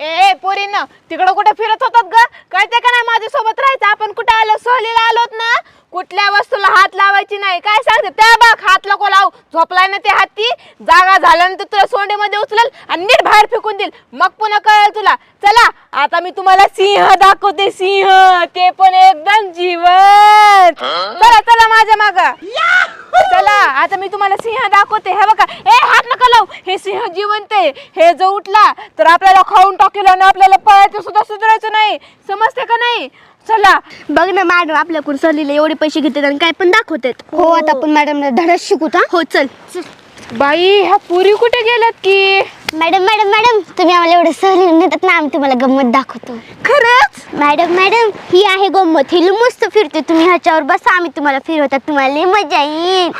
ए पोरीनं तिकडं कुठे फिरत होतात ग? कळते का नाही माझ्या सोबत राहायचं? आपण कुठे आलो? सहलीला आलोत ना? कुठल्या वस्तूला हात लावायची नाही? काय सांगते? त्या बघ हात नको लाव. झोपलाय ना ते हाती? जागा झाल्यानंतर तुला सोंडेमध्ये उचलल आणि नीट बाहेर फेकून देईल. मग पुन्हा कळेल तुला. चला आता मी तुम्हाला सिंह दाखवते. सिंह ते पण एकदम जीवन चला चला माझ्या माग. चला आता मी तुम्हाला सिंह दाखवते. हे बघा ए हात नका लावू. हे सिंह जिवंत आहे. हे जो उठला तर आपल्याला खाऊन टाकेल आणि आपल्याला पळायचं सुद्धा सुधारायचं नाही. समजते का नाही? चला. बघ ना मॅडम आपल्याकडून सहलीला एवढे पैसे घेतात आणि काय पण दाखवतात. हो. आता आपण मॅडमला धडच शिकू हो? चल. बाई ह्या पुरी कुठे गेल्यात की? मॅडम मॅडम मॅडम तुम्ही आम्हाला एवढं सहलीला नेतात ना आम्ही तुम्हाला गंमत दाखवतो. खरंच? मॅडम मॅडम ही आहे गंमत. ही मस्त फिरते तुम्ही ह्याच्यावर बसा. आम्ही तुम्हाला फिरवतात. तुम्हाला लई मजा येईल.